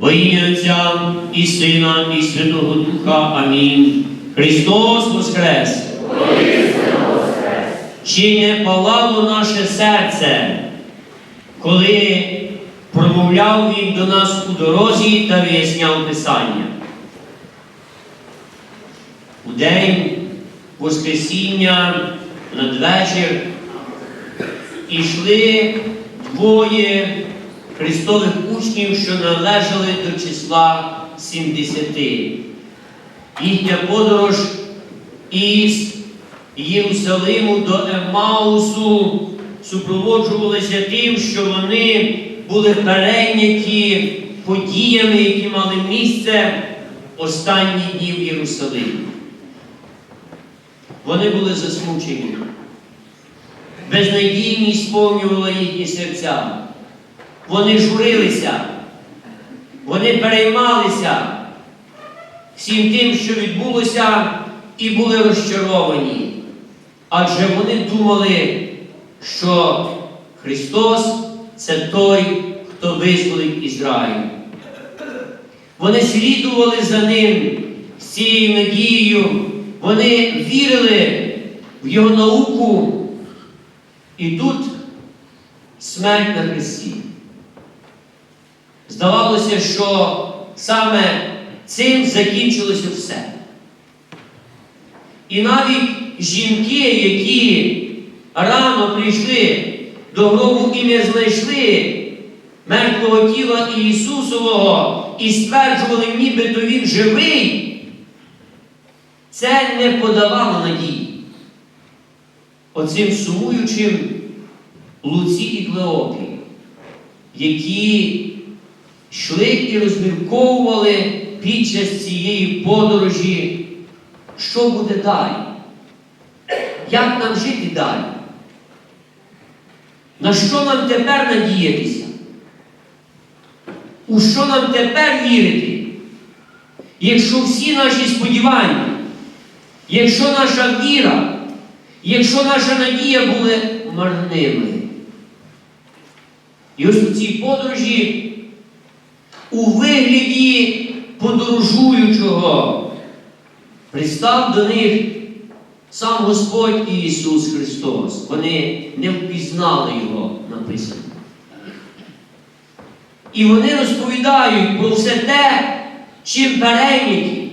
Во ім'я Отця і Сина, і Святого Духа. Амінь. Христос Воскрес! Чи не палало наше серце, коли промовляв Він до нас у дорозі та виясняв Писання? У день Воскресіння надвечір ішли двоє Христових учнів, що належали до числа 70. Їхня подорож із Єрусалиму до Емаусу супроводжувалася тим, що вони були перейняті подіями, які мали місце останні дні в Єрусалимі. Вони були засмучені. Безнадійність сповнювала їхні серця. Вони журилися, вони переймалися всім тим, що відбулося, і були розчаровані. Адже вони думали, що Христос це той, хто визволить Ізраїль. Вони слідували за ним з цією надією, вони вірили в Його науку. І тут смерть на Христі. Здавалося, що саме цим закінчилося все. І навіть жінки, які рано прийшли до гробу і не знайшли мертвого тіла Ісусового і стверджували, нібито Він живий, це не подавало надії. Оцим сумуючим Луці і Клеопі, які йшли і розмірковували під час цієї подорожі, що буде далі? Як нам жити далі? На що нам тепер надіятися? У що нам тепер вірити? Якщо всі наші сподівання, якщо наша віра, якщо наша надія були марними. І ось у цій подорожі у вигляді подорожуючого пристав до них сам Господь Ісус Христос. Вони не впізнали Його написано. І вони розповідають про все те, чим перейняті,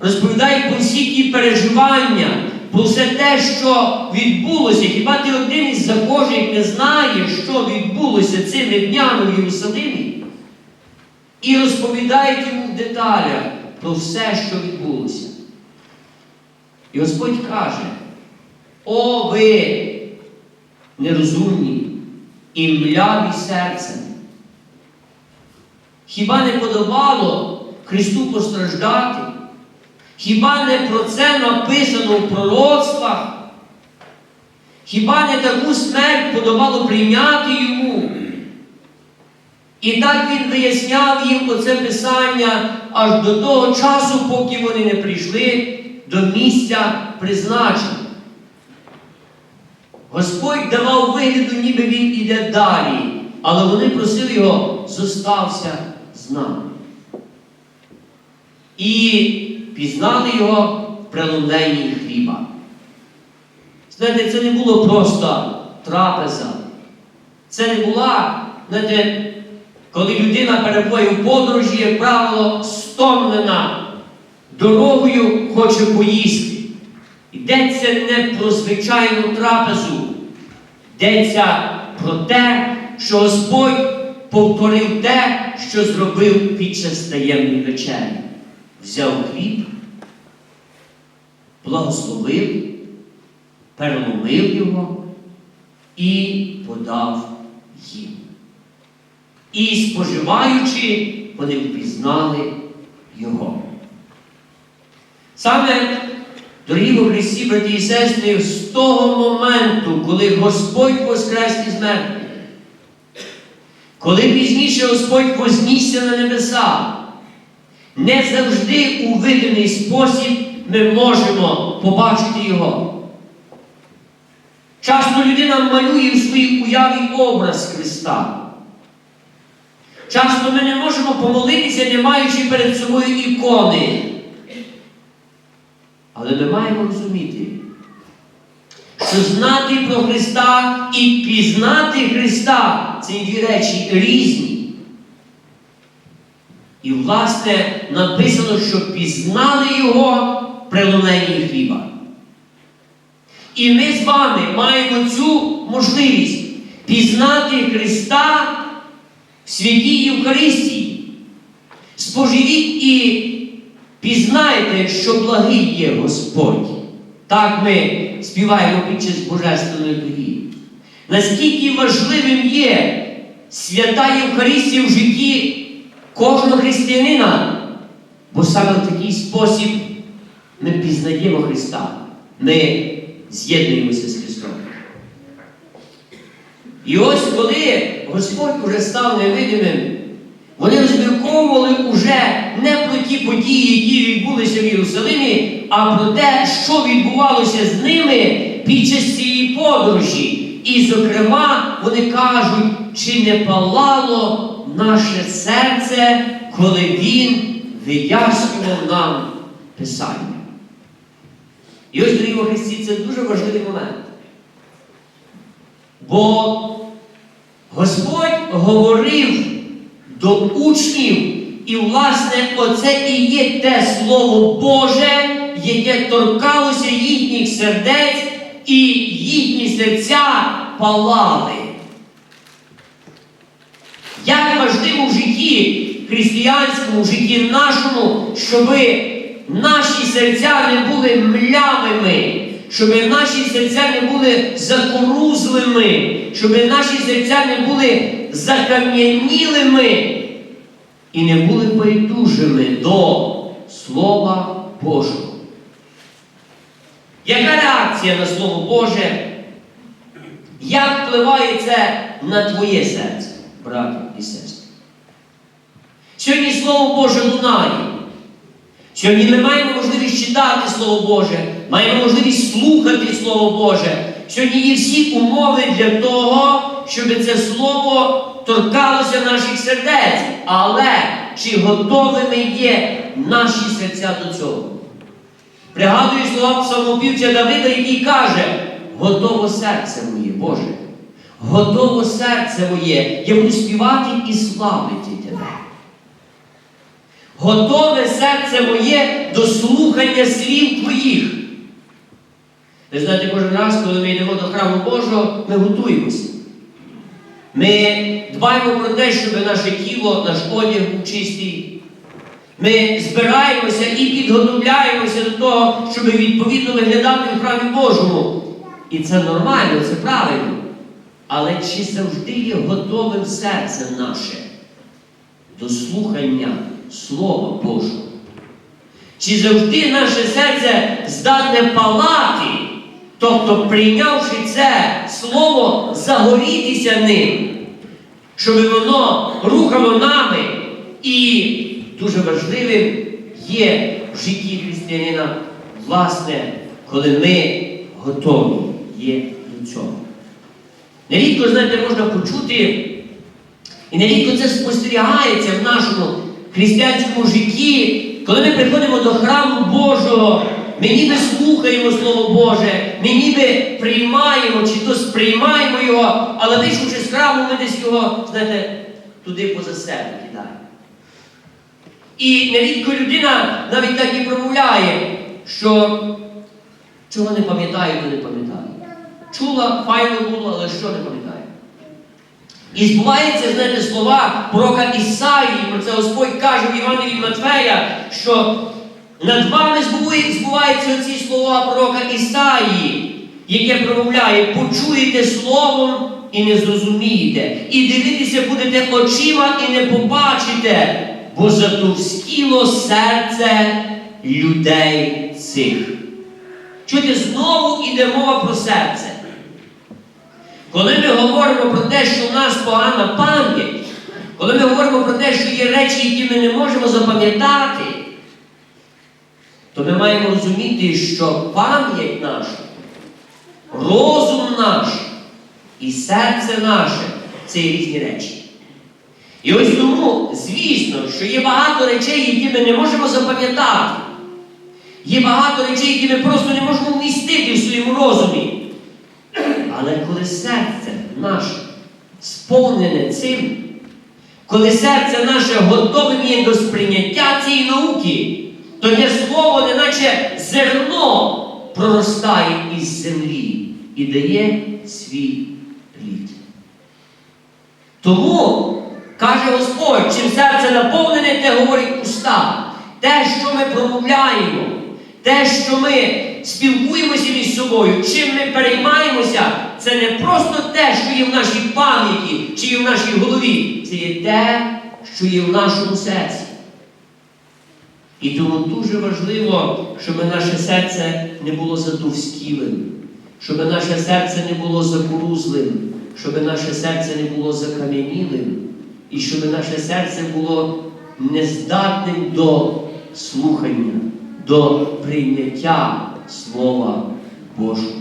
розповідають про всі ті переживання, про все те, що відбулося. Хіба ти один із захожих не знаєш, що відбулося цими днями в Єрусалимі? І розповідають йому в деталях про все, що відбулося. І Господь каже: О, ви нерозумні і мляві серцем! Хіба не подобало Христу постраждати? Хіба не про це написано в пророцтвах? Хіба не таку смерть подобало прийняти йому? І так він виясняв їм оце писання аж до того часу, поки вони не прийшли до місця призначення. Господь давав вигляду, ніби він іде далі, але вони просили його, зостався з нами. І пізнали його в преломленні хліба. Знаєте, це не було просто трапеза. Це не була, знаєте, коли людина перебуває в подорожі, як правило, стомлена дорогою хоче поїсти. Йдеться не про звичайну трапезу, йдеться про те, що Господь повторив те, що зробив під час таємної вечері. Взяв хліб, благословив, переломив його і подав їм. І споживаючи, вони впізнали його. Саме, дорогі в Христі, браті і сестри, з того моменту, коли Господь воскрес із мертвих, коли пізніше Господь вознісся на небеса, не завжди у видимий спосіб ми можемо побачити Його. Часто людина малює в своїй уяві образ Христа. Часто ми не можемо помолитися, не маючи перед собою ікони. Але ми маємо розуміти, що знати про Христа і пізнати Христа це дві речі різні. І, власне, написано, що пізнали Його при луненні хліба. І ми з вами маємо цю можливість пізнати Христа святій Євхаристії. Споживіть і пізнайте, що благий є Господь. Так ми співаємо під час Божественної доріги. Наскільки важливим є свята Євхаристія в житті кожного християнина, бо саме в такий спосіб ми пізнаємо Христа, ми з'єднуємося з Христом. І ось коли Господь уже став невидимим, вони розмірковували уже не про ті події, які відбулися в Єрусалимі, а про те, що відбувалося з ними під час цієї подорожі. І, зокрема, вони кажуть, чи не палало наше серце, коли Він вияснював нам Писання. І ось, дорогі Христі, це дуже важливий момент. Бо Господь говорив до учнів, і, власне, оце і є те Слово Боже, яке торкалося їхніх сердець, і їхні серця палали. Як важливо в житті християнському, в житті нашому, щоб наші серця не були млявими, щоб наші серця не були закорузлими, щоб наші серця не були закам'янілими і не були байдужими до Слова Божого. Яка реакція на Слово Боже? Як впливає це на твоє серце, брати і сестри? Сьогодні Слово Боже лунає. Сьогодні ми маємо можливість читати Слово Боже, маємо можливість слухати Слово Боже. Сьогодні є всі умови для того, щоб це Слово торкалося наших сердець. Але чи готовими є наші серця до цього? Пригадую слова псалмопівця Давида, який каже: готово серце моє, Боже, готово серце моє, я буду співати і славити Тебе. Готове серце моє до слухання слів Твоїх. Ви знаєте, кожен раз, коли ми йдемо до храму Божого, ми готуємося. Ми дбаємо про те, щоб наше тіло, наш одяг був чистий. Ми збираємося і підготовляємося до того, щоб відповідно виглядати в храмі Божому. І це нормально, це правильно. Але чи завжди є готовим серце наше до слухання Слова Божого? Чи завжди наше серце здатне палати, тобто, прийнявши це слово, загорітися ним, щоб воно рухало нами і дуже важливим є в житті християнина, власне, коли ми готові є до цього. Нерідко, знаєте, можна почути, і нерідко це спостерігається в нашому християнському житті, коли ми приходимо до храму Божого, ми ніби слухаємо Слово Боже, ми ніби приймаємо чи то сприймаємо його, але вийшовши з храму, ми десь його, знаєте, туди поза себе кидаємо. І нерідко людина навіть так і промовляє, що чого не пам'ятаю, то не пам'ятаю. Чула, файно було, але що не пам'ятаю. І збуваються, знаєте, слова пророка Ісаї, про це Господь каже в Івані від Матфея, що над вами збуваються оці слова пророка Ісаї, яке промовляє, почуєте словом і не зрозумієте, і дивитися будете очима і не побачите, бо затовскіло серце людей цих. Чуєте, знову іде мова про серце. Коли ми говоримо про те, що в нас погана пам'ять, коли ми говоримо про те, що є речі, які ми не можемо запам'ятати, то ми маємо розуміти, що пам'ять наша, розум наш і серце наше це різні речі. І ось тому, звісно, що є багато речей, які ми не можемо запам'ятати. Є багато речей, які ми просто не можемо вмістити в своєму розумі. Але коли серце наше сповнене цим, коли серце наше готове є до сприйняття цієї науки, то те слово, неначе зерно, проростає із землі і дає свій плід. Тому, каже Господь, чим серце наповнене, те говорить уста. Те, що ми промовляємо, те, що ми спілкуємося між собою, чим ми переймаємося, це не просто те, що є в нашій пам'яті чи є в нашій голові. Це є те, що є в нашому серці. І тому дуже важливо, щоб наше серце не було затовстілим, щоб наше серце не було закурузлим, щоб наше серце не було закам'янілим, і щоб наше серце було нездатним до слухання, до прийняття Слова Божого.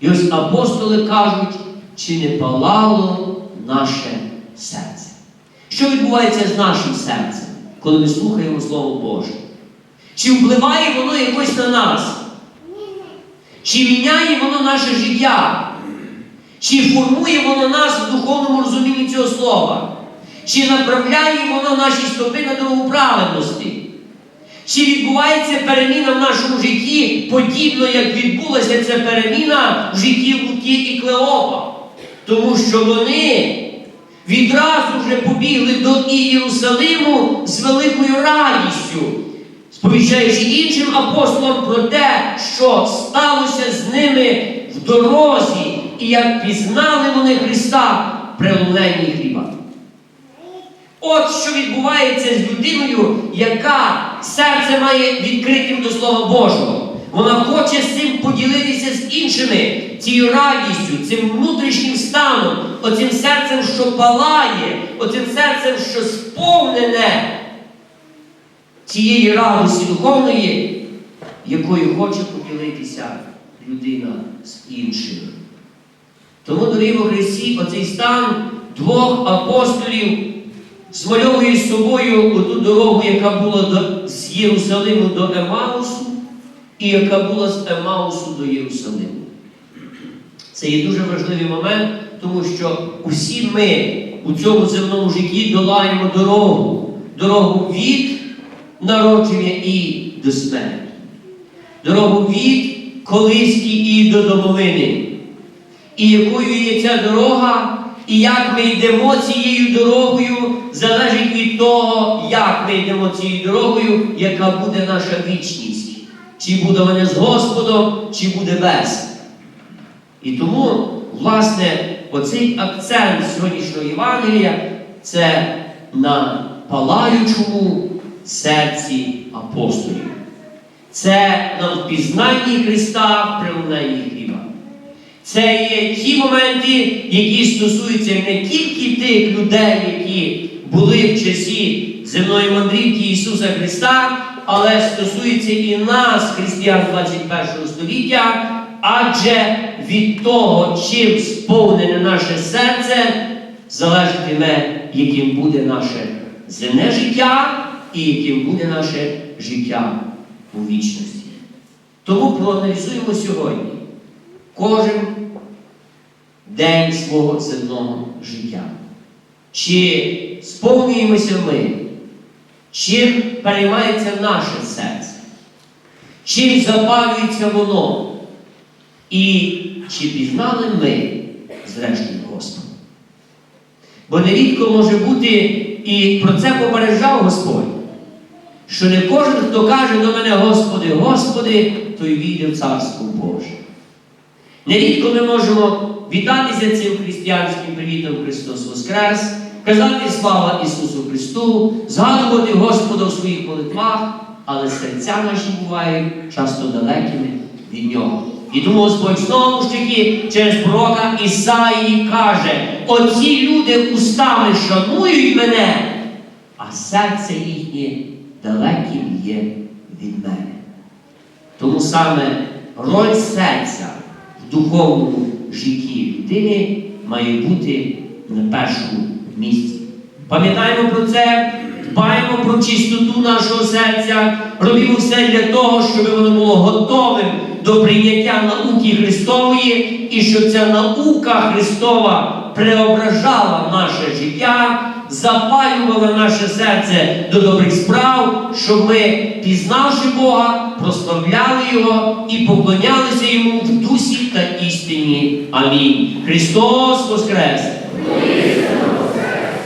І ось апостоли кажуть, чи не палало наше серце. Що відбувається з нашим серцем, коли ми слухаємо Слово Боже? Чи впливає воно якось на нас? Чи міняє воно наше життя? Чи формує воно нас в духовному розумінні цього слова? Чи направляє воно наші стопи на дорогу? Чи відбувається переміна в нашому житті подібно, як відбулася ця переміна в житті Луки і Клеопа? Тому що вони відразу вже побігли до Ієрусалиму з великою радістю, сповіщаючи іншим апостолам про те, що сталося з ними в дорозі, і як пізнали вони Христа при луненні хліба. От що відбувається з людиною, яка серце має відкритим до Слова Божого. Вона хоче з цим поділитися з іншими, цією радістю, цим внутрішнім станом, оцим серцем, що палає, оцим серцем, що сповнене цієї радості духовної, якою хоче поділитися людина з іншими. Тому, дорогі во Христі, оцей стан двох апостолів змальовує собою ту дорогу, яка була з Єрусалиму до Емаусу, і яка була з Емаусу до Єрусалиму. Це є дуже важливий момент, тому що усі ми у цьому земному житті долаємо дорогу, дорогу від народження і до смерті, дорогу від колиски і до домовини. І якою є ця дорога, і як ми йдемо цією дорогою, залежить від того, як ми йдемо цією дорогою, яка буде наша вічність. Чи буде вона з Господом, чи буде без. І тому, власне, оцей акцент сьогоднішнього Євангелія це на палаючому серці апостолів. Це на впізнанні Христа в прилуненні хліба. Це є ті моменти, які стосуються не тільки тих людей, які були в часі земної мандрівки Ісуса Христа, але стосується і нас, християн 21 століття, адже від того, чим сповнене наше серце, залежатиме, яким буде наше земне життя і яким буде наше життя у вічності. Тому проаналізуємо сьогодні кожен день свого земного життя. Чи сповнюємося ми, чим переймається наше серце, чим запалюється воно, і чи пізнали ми, зрештою, Господа? Бо нерідко може бути, і про це попереджав Господь, що не кожен, хто каже до мене, Господи, Господи, той війде в Царство Боже. Нерідко ми можемо вітатися цим християнським привітом Христос Воскрес, казати слава Ісусу Христу, згадувати Господа в своїх молитвах, але серця наші бувають часто далекими від Нього. І тому Господь знову ж таки через пророка Ісаїї каже: оці люди устами шанують мене, а серце їхнє далеким є від мене. Тому саме роль серця в духовному житті людини має бути на першому місці. Пам'ятаємо про це, дбаємо про чистоту нашого серця, робимо все для того, щоб воно було готовим до прийняття науки Христової, і щоб ця наука Христова преображала наше життя, запалювала наше серце до добрих справ, щоб ми, пізнавши Бога, прославляли Його і поклонялися Йому в дусі та істині. Амінь. Христос Воскрес!